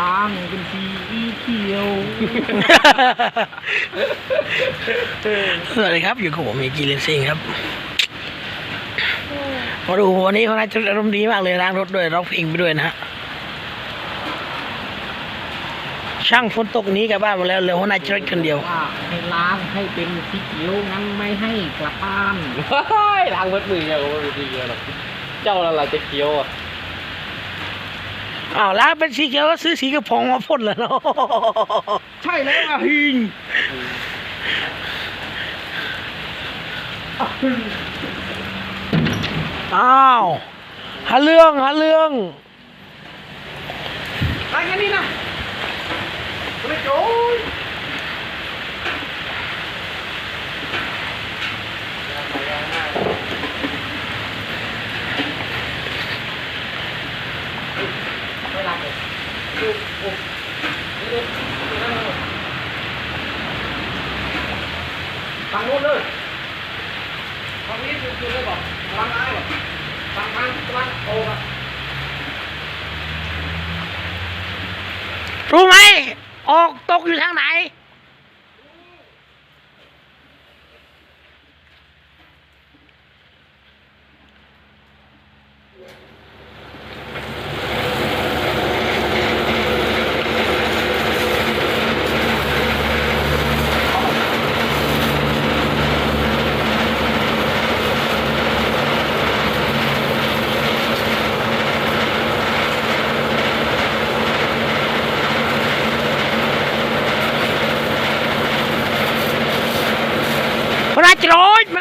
ล้างเป็นสีเขียว สวัสดีครับ อยู่กับผมมีกีเลนซิงครับมาดูวันนี้เขาน่าจะอารมณ์ดีมากเลยล้างรถด้วยร้องเพลงไปด้วยนะฮะช่างฝนตกหนี้กลับบ้านมาแล้วเหลือหัวหน้าจรดคนเดียวว่าให้ล้างให้เป็นสีเขียวงั้นไม่ให้กลับบ้านเฮ้ยล้างมืดมือเนี่ยโอ้ยดีเลยหรอกเจ้าอะไรจะเคี้ยวอะ อ้าวล้างเป็นสีเขียวก็ซื้อสีกระพองมาพ่นแล้วเนาะใช่แล้วอะฮิงอ้าวหาเรื่องหาเรื่องไปงั้นนี่นะไม่โจ้ยไม่รับเลยดูโอ้ ฝั่งโน้นเลยฟังนี้คือคือได้บอกฟังได้บอกฟังทางตะวันโอ้ครับรู้ไหมออกตกอยู่ทางไหน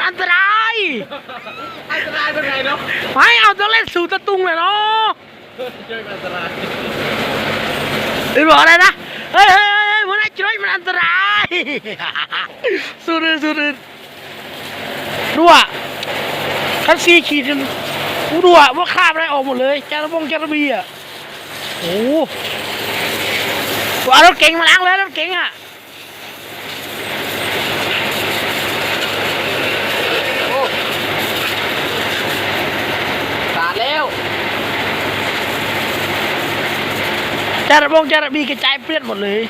อันตรายอันตรายเป็นไงเนาะไม่เอาต้องเล่นสู่ตะตุงเลยเนาะเจออันตรายหรือบอกอะไรนะเฮ้ยเฮ้ยเฮ้ยพระจรดมันอันตรายสุดๆสุดๆดูอะคันซีขีดกันกูดูอะว่าคราบอะไรออกหมดเลยจาระบงจาระบีอะโอ้โหกูเอารถเก๋งมาล้างเลยรถเก๋งอะ สาดแล้ว จาระบงจาระบีกระจายเปรี้ยนหมดเลย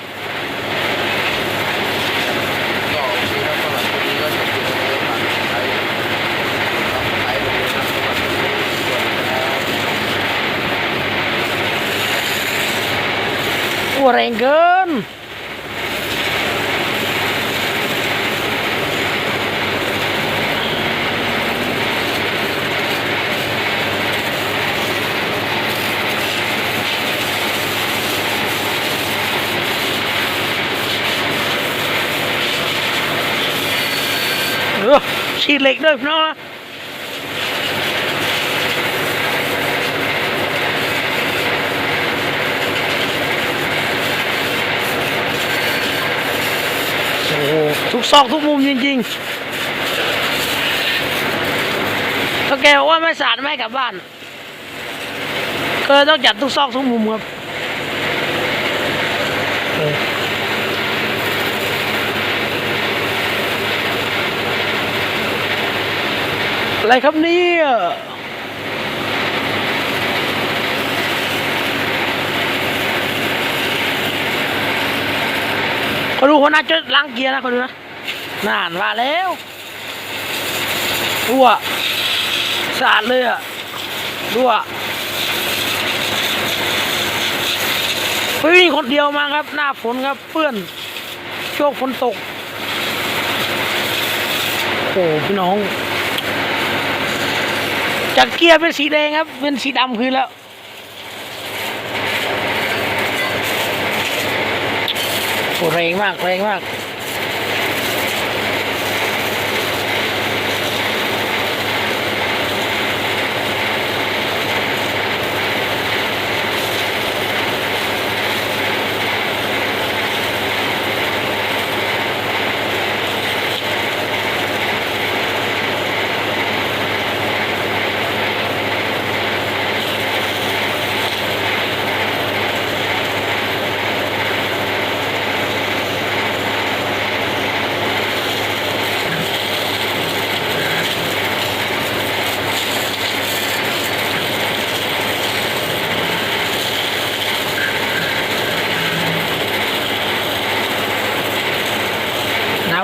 ตัวแรงเกิน ฉีดเหล็กด้วยพี่น้องนะโอ้ทุกซอกทุกมุมจริงๆถ้าแกบอกว่าไม่สะอาดไม่กลับบ้าน ก็เลยต้องจัดทุกซอกทุกมุมครับเออ อะไรครับเนี่ยเขาดูหัวหน้าจะล้างเกียร์นะเขาดูนะนานว่าแล้วดูอะสะอาดเลยอะดูอะไปวิ่งคนเดียวมาครับ หน้าฝนครับ เปื้อนช่วงฝนตกโอ้พี่น้อง จากเกียร์เป็นสีแดงครับ เป็นสีดำคืนแล้วโอ้แรงมากแรงมาก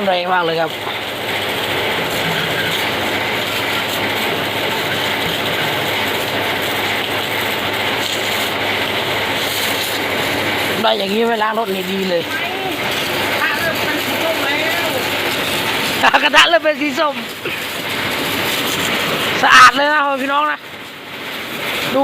แรงมากเลยครับได้อย่างนี้ไม่ล้ารถนี่ดีเลยกระทะเริ่มเป็นสีส้ม สะอาดเลยนะพี่น้องนะ ดู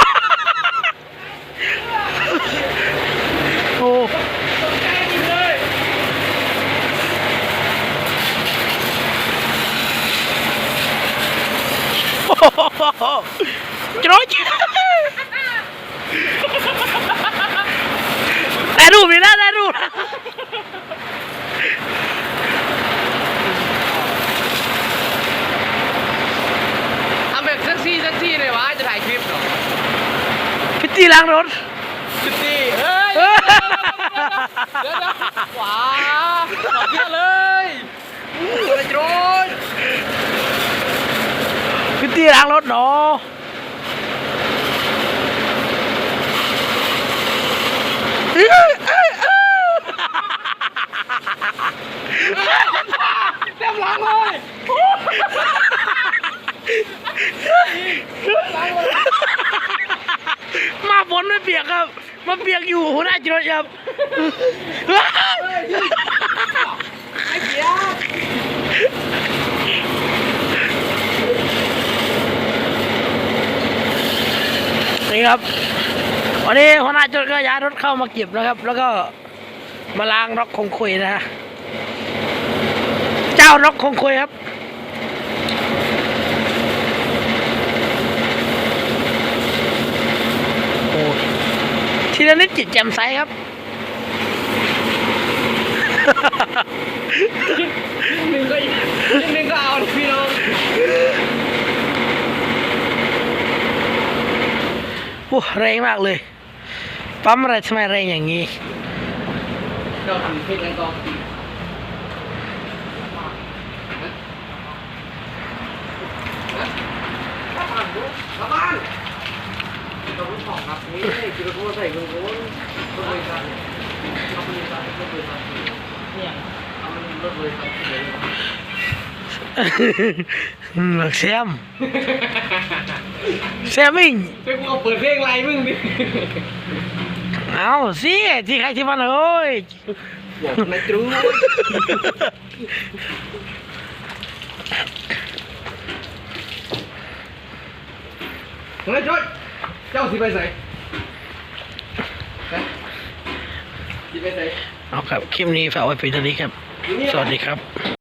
โอ้โหโอ้โหจรอยได้รูปนี่นะได้รูปนะ ทำแบบเซ็กซี่เซ็กซี่เลยวะจะถ่ายคลิปเหรอ พิตตี้ล้างรถเซ็กซี่เฮ้ยเอ้ยเดี๋ยวเดี๋ยวขวาขวาเพื่อเลยตัวละโจรพิตตี้ล้างรถเนาะเอ้ยเอ้ยเอ้ย เต็มหลังเลย มาฝนไม่เปียกครับ มาเปียกอยู่หัวหน้าจรถครับไอ้เหี้ยนี่ครับ วันนี้หัวหน้าจรก็ย้ายรถเข้ามาเก็บนะครับ แล้วก็มาล้างร็อกคงคุยนะฮะ เจ้าร็อกคงคุยครับ โอ้ย ทีละนิดจิตแจ่มใสครับ หนึ่งก็อีกหนึ่งก็เอาดิพี่น้องโอ้แรงมากเลย ปั๊มอะไรทำไมแรงอย่างนี้เราทำคลิปกันก่อนกลับบ้านดูกลับบ้านต้องรู้ของครับนี่คือรู้ใส่เงินโอนรถบริการเอาบริการรถบริการเนี่ยเอามันรถบริการที่ ไหนเหลือกแซมแซมมิงไปกูเอาเปิดเพลงไรมึงดิเอาสิที่ใครที่มันเอ้ยบอกนายตรู้เฮ้ยจอยเจ้าสิไปใส่สิไปใส่ เอาครับ คลิปนี้ฝากไว้เพียงเท่านี้ครับ สวัสดีครับ